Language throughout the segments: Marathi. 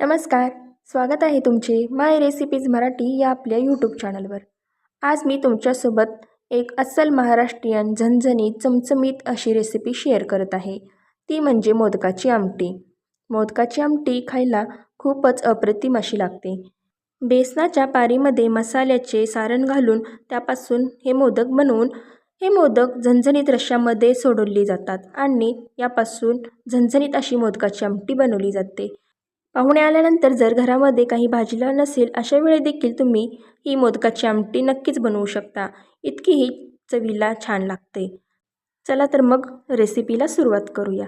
नमस्कार स्वागत आहे तुमचे माय रेसिपीज मराठी या आपल्या यूट्यूब चॅनलवर आज मी तुमच्यासोबत एक अस्सल महाराष्ट्रीयन झणझणीत चमचमीत अशी रेसिपी शेअर करत आहे. ती म्हणजे मोदकाची आमटी. मोदकाची आमटी खायला खूपच अप्रतिम अशी लागते. बेसनाच्या पारीमध्ये मसाल्याचे सारण घालून त्यापासून हे मोदक बनवून हे मोदक झणझणीत रश्श्यामध्ये सोडवली जातात आणि यापासून झणझणीत अशी मोदकाची आमटी बनवली जाते. पाहुणे आल्यानंतर जर घरामध्ये काही भाजीला नसेल अशा वेळी देखील तुम्ही ही मोदकाची आमटी नक्कीच बनवू शकता. इतकी ही चवीला छान लागते. चला तर मग रेसिपीला सुरुवात करूया.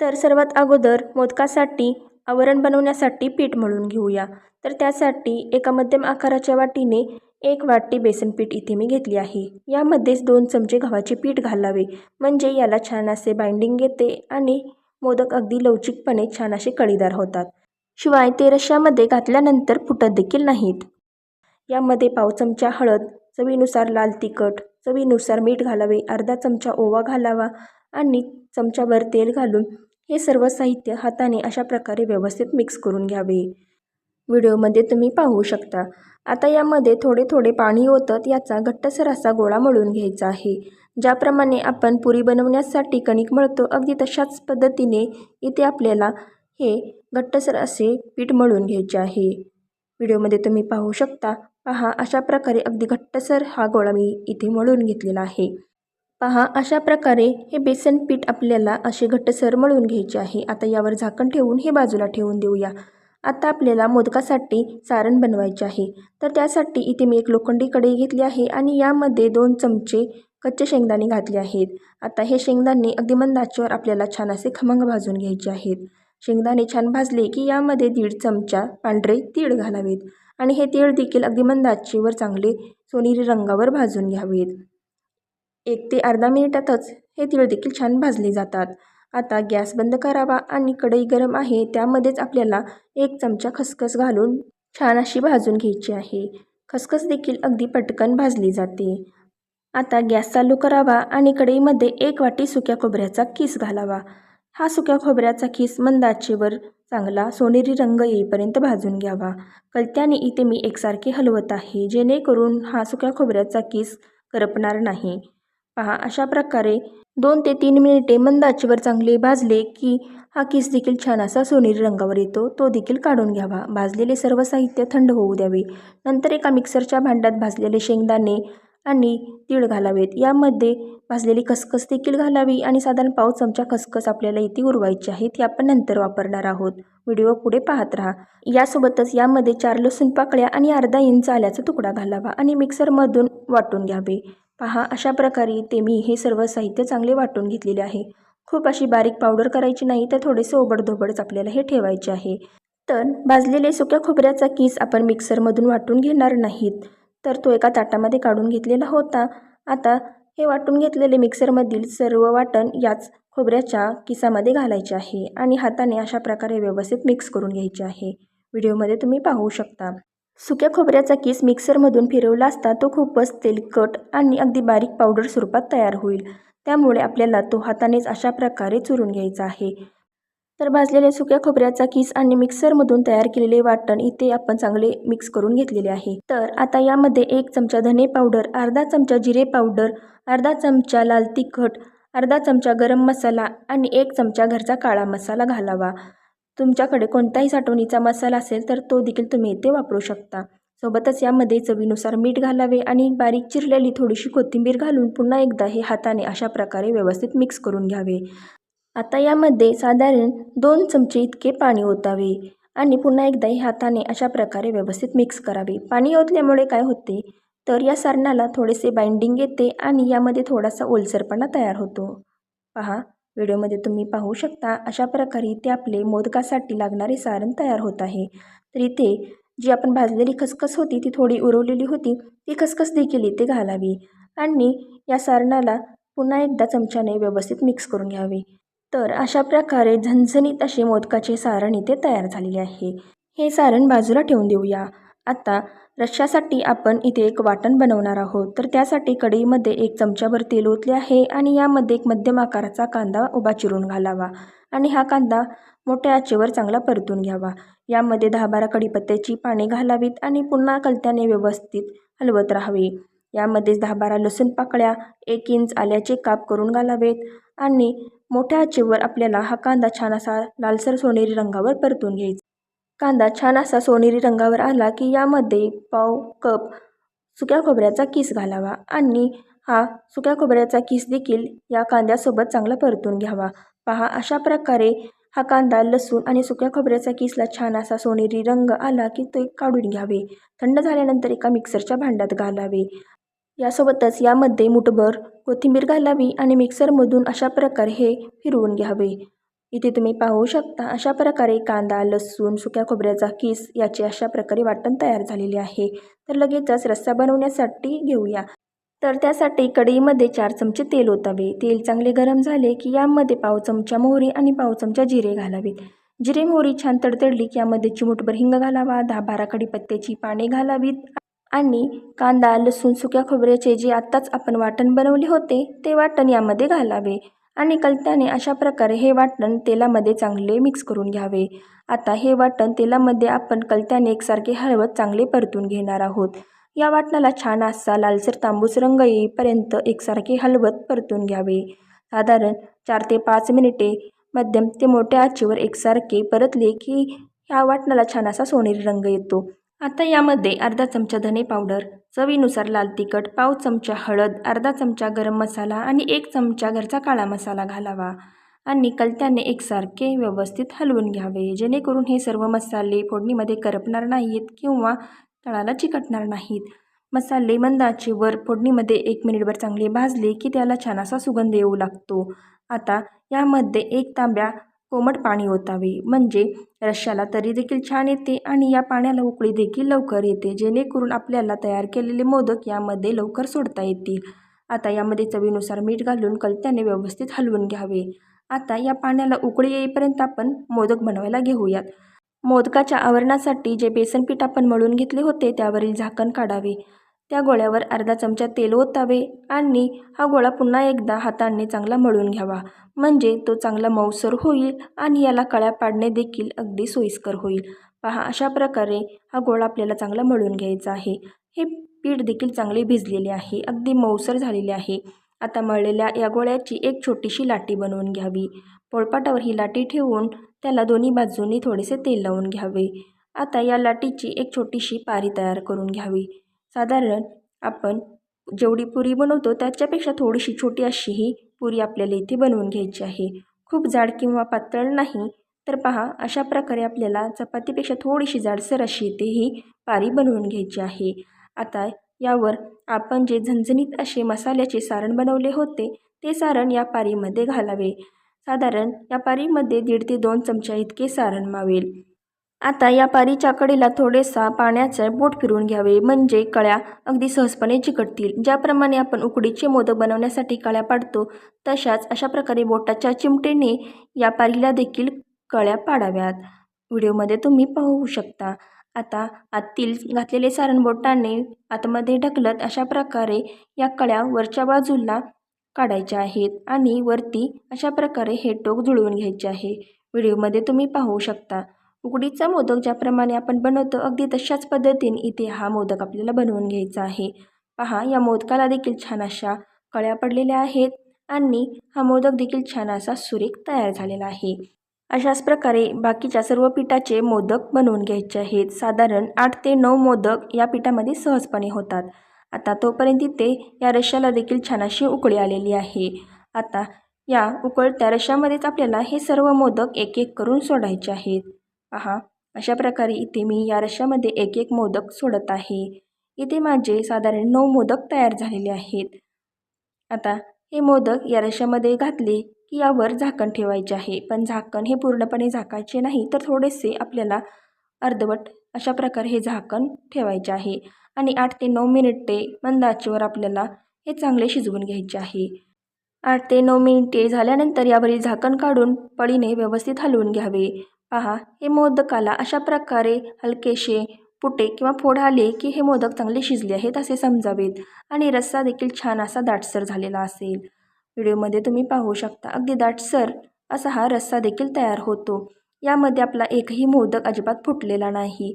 तर सर्वात अगोदर मोदकासाठी आवरण बनवण्यासाठी पीठ मळून घेऊया. तर त्यासाठी एका मध्यम आकाराच्या वाटीने एक वाटी बेसन पीठ इथे मी घेतली आहे. यामध्येच दोन चमचे गव्हाचे पीठ घालावे. म्हणजे याला छान असे बाइंडिंग येते आणि मोदक अगदी लवचिकपणे छान असे कळीदार होतात. शिवाय ते रश्श्यामध्ये घातल्यानंतर फुटत देखील नाहीत. यामध्ये पाव चमचा हळद चवीनुसार लाल तिखट चवीनुसार मीठ घालावे अर्धा चमचा ओवा घालावा आणि चमचाभर तेल घालून हे सर्व साहित्य हाताने अशा प्रकारे व्यवस्थित मिक्स करून घ्यावे. व्हिडिओमध्ये तुम्ही पाहू शकता. आता यामध्ये थोडे थोडे पाणी ओतत याचा घट्टसर असा गोळा मळून घ्यायचा आहे. ज्याप्रमाणे आपण पुरी बनवण्यासाठी कणिक मळतो अगदी तशाच पद्धतीने इथे आपल्याला हे घट्टसर असे पीठ मळून घ्यायचे आहे. व्हिडिओमध्ये तुम्ही पाहू शकता पहा अशा प्रकारे अगदी घट्टसर हा गोळा मी इथे मळून घेतलेला आहे. पहा अशा प्रकारे हे बेसन पीठ आपल्याला असे घट्टसर मळून घ्यायचे आहे. आता यावर झाकण ठेवून हे बाजूला ठेवून देऊया. आता आपल्याला मोदकासाठी सारण बनवायचे आहे. तर त्यासाठी इथे मी एक लोखंडी कढई घेतली आहे आणि यामध्ये दोन चमचे कच्चे शेंगदाणे घातले आहेत. आता हे शेंगदाणे अगदी मंद आचेवर आपल्याला छान असे खमंग भाजून घ्यायचे आहेत. शेंगदाणे छान भाजले की यामध्ये दीड चमचा पांढरे तीळ घालावेत आणि हे तीळ देखील अगदी मंद आचेवर चांगले सोनेरी रंगावर भाजून घ्यावेत. एक ते अर्धा मिनिटातच हे तीळ देखील छान भाजले जातात. आता गॅस बंद करावा आणि कढई गरम आहे त्यामध्येच आपल्याला एक चमचा खसखस घालून छान अशी भाजून घ्यायची आहे. खसखस देखील अगदी पटकन भाजली जाते. आता गॅस चालू करावा आणि कढईमध्ये एक वाटी सुक्या खोबऱ्याचा खीस घालावा. हा सुक्या खोबऱ्याचा खीस मंद आचेवर चांगला सोनेरी रंग येईपर्यंत भाजून घ्यावा. कलत्याने इथे मी एकसारखे हलवत आहे जेणेकरून हा सुक्या खोबऱ्याचा किस करपणार नाही. पहा अशा प्रकारे दोन ते तीन मिनिटे मंद आचेवर चांगले भाजले की हा किस देखील छान असा सोनेरी रंगावर येतो. तो देखील काढून घ्यावा. भाजलेले सर्व साहित्य थंड होऊ द्यावे. नंतर एका मिक्सरच्या भांड्यात भाजलेले शेंगदाणे आणि तीळ घालावेत. यामध्ये भाजलेली खसखस देखील घालावी आणि साधारण पाव चमचा खसखस आपल्याला इथे उरवायची आहे. ती आपण नंतर वापरणार आहोत. व्हिडिओ पुढे पाहत राहा. यासोबतच यामध्ये चार लसूण पाकळ्या आणि अर्धा इंच आल्याचा तुकडा घालावा आणि मिक्सरमधून वाटून घ्यावे. पहा अशा प्रकारे ते मी हे सर्व साहित्य चांगले वाटून घेतलेले आहे. खूप अशी बारीक पावडर करायची नाही तर थोडेसे ओबडधोबडच आपल्याला हे ठेवायचे आहे. तर भाजलेले सुक्या खोबऱ्याचा किस आपण मिक्सरमधून वाटून घेणार नाहीत. तर तो एका ताटामध्ये काढून घेतलेला होता. आता हे वाटून घेतलेले मिक्सरमधील सर्व वाटण याच खोबऱ्याच्या किसामध्ये घालायचे आहे आणि हाताने अशा प्रकारे व्यवस्थित मिक्स करून घ्यायचे आहे. व्हिडिओमध्ये तुम्ही पाहू शकता. सुक्या खोबऱ्याचा किस मिक्सरमधून फिरवला असता तो खूपच तेलकट आणि अगदी बारीक पावडर स्वरूपात तयार होईल. त्यामुळे आपल्याला तो हातानेच अशा प्रकारे चुरून घ्यायचा आहे. तर भाजलेल्या सुक्या खोबऱ्याचा किस आणि मिक्सरमधून तयार केलेले वाटण इथे आपण चांगले मिक्स करून घेतलेले आहे. तर आता यामध्ये एक चमचा धने पावडर अर्धा चमचा जिरे पावडर अर्धा चमचा लाल तिखट अर्धा चमचा गरम मसाला आणि एक चमचा घरचा काळा मसाला घालावा. तुमच्याकडे कोणताही साठवणीचा मसाला असेल तर तो देखील तुम्ही इथे वापरू शकता. सोबतच यामध्ये चवीनुसार मीठ घालावे आणि बारीक चिरलेली थोडीशी कोथिंबीर घालून पुन्हा एकदा हे हाताने अशा प्रकारे व्यवस्थित मिक्स करून घ्यावे. आता यामध्ये साधारण दोन चमचे इतके पाणी ओतावे आणि पुन्हा एकदा हाताने अशा प्रकारे व्यवस्थित मिक्स करावे. पाणी ओतल्यामुळे काय होते? तर या सारणाला थोडेसे बाइंडिंग येते आणि यामध्ये थोडासा ओलसरपणा तयार होतो. पहा व्हिडिओमध्ये तुम्ही पाहू शकता अशा प्रकारे इथे आपले मोदकासाठी लागणारे सारण तयार होत आहे. तर इथे जी आपण भाजलेली खसखस होती ती थोडी उरवलेली होती ती खसखस देखील इथे घालावी आणि या सारणाला पुन्हा एकदा चमच्याने व्यवस्थित मिक्स करून घ्यावे. तर अशा प्रकारे झणझणीत असे मोदकाचे सारण इथे तयार झालेले आहे. हे सारण बाजूला ठेवून देऊया. आता रश्श्यासाठी आपण इथे एक वाटण बनवणार आहोत. तर त्यासाठी कढईमध्ये एक चमच्याभर तेल ओतले आहे आणि यामध्ये एक मध्यम आकाराचा कांदा उभा चिरून घालावा आणि हा कांदा मोठ्या आचेवर चांगला परतून घ्यावा. यामध्ये दहा बारा कढीपत्त्याची पाने घालावीत आणि पुन्हा कलत्याने व्यवस्थित हलवत राहावे. यामध्येच दहा बारा लसूण पाकळ्या एक इंच आल्याचे काप करून घालावेत आणि मोठ्या आचेवर आपल्याला हा कांदा छान असा लालसर सोनेरी रंगावर परतून घ्यायचा. कांदा छान असा सोनेरी रंगावर आला की यामध्ये पाव कप सुक्या खोबऱ्याचा किस घालावा आणि हा सुक्या खोबऱ्याचा किस देखील या कांद्यासोबत चांगला परतून घ्यावा. पहा अशा प्रकारे हा कांदा लसूण आणि सुक्या खोबऱ्याचा किसला छान असा सोनेरी रंग आला की ते काढून घ्यावे. थंड झाल्यानंतर एका मिक्सरच्या भांड्यात घालावे. यासोबतच यामध्ये मुठभर कोथिंबीर घालावी आणि मिक्सरमधून अशा प्रकारे हे फिरवून घ्यावे. इथे तुम्ही पाहू शकता अशा प्रकारे कांदा लसूण सुक्या खोबऱ्याचा किस याचे अशा प्रकारे वाटण तयार झालेले आहे. तर लगेचच रस्सा बनवण्यासाठी घेऊया. तर त्यासाठी कढईमध्ये चार चमचे तेल ओतावे. तेल चांगले गरम झाले की यामध्ये पाव चमचा मोहरी आणि पाव चमचा जिरे घालावेत. जिरे मोहरी छान तडतडली की यामध्ये चिमुटभर हिंग घालावा. दहा बारा कढीपत्त्याची पाने घालावीत आणि कांदा लसूण सुक्या खोबऱ्याचे जे आत्ताच आपण वाटण बनवले होते ते वाटण यामध्ये घालावे. आणि कलत्याने अशा प्रकारे हे वाटण तेलामध्ये चांगले मिक्स करून घ्यावे. आता हे वाटण तेलामध्ये आपण कलत्याने एकसारखे हलवत चांगले परतून घेणार आहोत. या वाटणाला छान असा लालसर तांबूस रंग येईपर्यंत एकसारखे हलवत परतून घ्यावे. साधारण चार ते पाच मिनिटे मध्यम ते मोठ्या आचीवर एकसारखे परतले की ह्या वाटणाला छान असा सोनेरी रंग येतो. आता यामध्ये अर्धा चमचा धने पावडर चवीनुसार लाल तिखट पाव चमचा हळद अर्धा चमचा गरम मसाला आणि एक चमचा घरचा काळा मसाला घालावा आणि कलत्याने एकसारखे व्यवस्थित हलवून घ्यावे जेणेकरून हे सर्व मसाले फोडणीमध्ये करपणार नाहीत किंवा तळाला चिकटणार नाहीत. मसाले मंदाचे वर फोडणीमध्ये एक मिनिटभर चांगले भाजले की त्याला छान असा सुगंध येऊ लागतो. आता यामध्ये एक तांब्या कोमट पाणी ओतावे. म्हणजे रश्श्याला तरी देखील छान येते आणि या पाण्याला उकळी देखील लवकर येते. जेणेकरून आपल्याला तयार केलेले मोदक यामध्ये लवकर सोडता येतील. आता यामध्ये चवीनुसार मीठ घालून कलत्याने व्यवस्थित हलवून घ्यावे. आता या पाण्याला उकळी येईपर्यंत आपण मोदक बनवायला घेऊयात. मोदकाच्या आवरणासाठी जे बेसनपीठ आपण मळून घेतले होते त्यावरील झाकण काढावे. त्या गोळ्यावर अर्धा चमचा तेल ओतावे आणि हा गोळा पुन्हा एकदा हाताने चांगला मळून घ्यावा. म्हणजे तो चांगला मऊसर होईल आणि याला कळ्या पाडणे देखील अगदी सोयीस्कर होईल. पहा अशा प्रकारे हा गोळा आपल्याला चांगला मळून घ्यायचा आहे. हे पीठ देखील चांगले भिजलेले आहे अगदी मऊसर झालेले आहे. आता मळलेल्या या गोळ्याची एक छोटीशी लाटी बनवून घ्यावी. पोळपाटावर ही लाटी ठेवून त्याला दोन्ही बाजूंनी थोडेसे तेल लावून घ्यावे. आता या लाटीची एक छोटीशी पारी तयार करून घ्यावी. साधारण आपण जेवढी पुरी बनवतो त्याच्यापेक्षा थोडीशी छोटी अशी ही पुरी आपल्याला इथे बनवून घ्यायची आहे. खूप जाड किंवा पातळ नाही तर पहा अशा प्रकारे आपल्याला चपातीपेक्षा थोडीशी जाडसर अशी इथे ही पारी बनवून घ्यायची आहे. आता यावर आपण जे झणझणीत असे मसाल्याचे सारण बनवले होते ते सारण या पारीमध्ये घालावे. साधारण या पारीमध्ये दीड ते दोन चमचा इतके सारण मावेल. आता या पारीच्या कडेला थोडेसा पाण्याचं बोट फिरून घ्यावे. म्हणजे कळ्या अगदी सहजपणे चिकटतील. ज्याप्रमाणे आपण उकडीचे मोदक बनवण्यासाठी कळ्या पाडतो तशाच अशा प्रकारे बोटाच्या चिमटेने या पारीला देखील कळ्या पाडाव्यात. व्हिडिओमध्ये तुम्ही पाहू शकता. आता आतील घातलेले सारण बोटाने आतमध्ये ढकलत अशा प्रकारे या कळ्या वरच्या बाजूला काढायच्या आहेत आणि वरती अशा प्रकारे हे टोक जुळवून घ्यायचे आहे. व्हिडिओमध्ये तुम्ही पाहू शकता. उकडीचा मोदक ज्याप्रमाणे आपण बनवतो अगदी तशाच पद्धतीने इथे हा मोदक आपल्याला बनवून घ्यायचा आहे. पहा या मोदकाला देखील छान अशा कळ्या पडलेल्या आहेत आणि हा मोदक देखील छान असा सुरेख तयार झालेला आहे. अशाच प्रकारे बाकीच्या सर्व पिठाचे मोदक बनवून घ्यायचे आहेत. साधारण आठ ते नऊ मोदक या पिठामध्ये सहजपणे होतात. आता तोपर्यंत इथे या रश्याला देखील छान अशी उकळी आलेली आहे. आता या उकळत्या रश्यामध्येच आपल्याला हे सर्व मोदक एक एक करून सोडायचे आहेत. पहा अशा प्रकारे इथे मी या रश्यामध्ये एक एक मोदक सोडत आहे. इथे माझे साधारण नऊ मोदक तयार झालेले आहेत. आता हे मोदक या रश्यामध्ये घातले की यावर झाकण ठेवायचे आहे. पण झाकण हे पूर्णपणे झाकायचे नाही तर थोडेसे आपल्याला अर्धवट अशा प्रकारे हे झाकण ठेवायचे आहे. आणि आठ ते नऊ मिनिटे मंद आचेवर आपल्याला हे चांगले शिजवून घ्यायचे आहे. आठ ते नऊ मिनिटे झाल्यानंतर यावरील झाकण काढून पळीने व्यवस्थित हलवून घ्यावे. पहा हे मोदकाला अशा प्रकारे हलकेसे पुटे किंवा फोड आले की हे मोदक चांगले शिजले आहेत असे समजावेत आणि रस्सा देखील छान असा दाटसर झालेला असेल. व्हिडिओमध्ये तुम्ही पाहू शकता अगदी दाटसर असा हा रस्सा देखील तयार होतो. यामध्ये आपला एकही मोदक अजिबात फुटलेला नाही.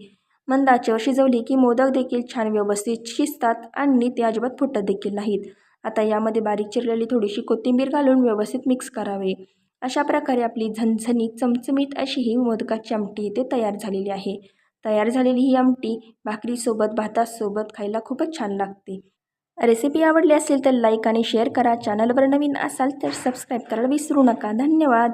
मंद आचेवर शिजवली की मोदक देखील छान व्यवस्थित शिजतात आणि ते अजिबात फुटत देखील नाहीत. आता यामध्ये बारीक चिरलेली थोडीशी कोथिंबीर घालून व्यवस्थित मिक्स करावे. अशा प्रकारे आपली झणझणीत चमचमीत अशी ही मोदकाची आमटी इथे तयार झालेली आहे. तयार झालेली ही आमटी भाकरीसोबत भातासोबत खायला खूपच छान लागते. रेसिपी आवडली असेल तर लाईक आणि शेअर करा. चॅनलवर नवीन असाल तर सबस्क्राईब करायला विसरू नका. धन्यवाद.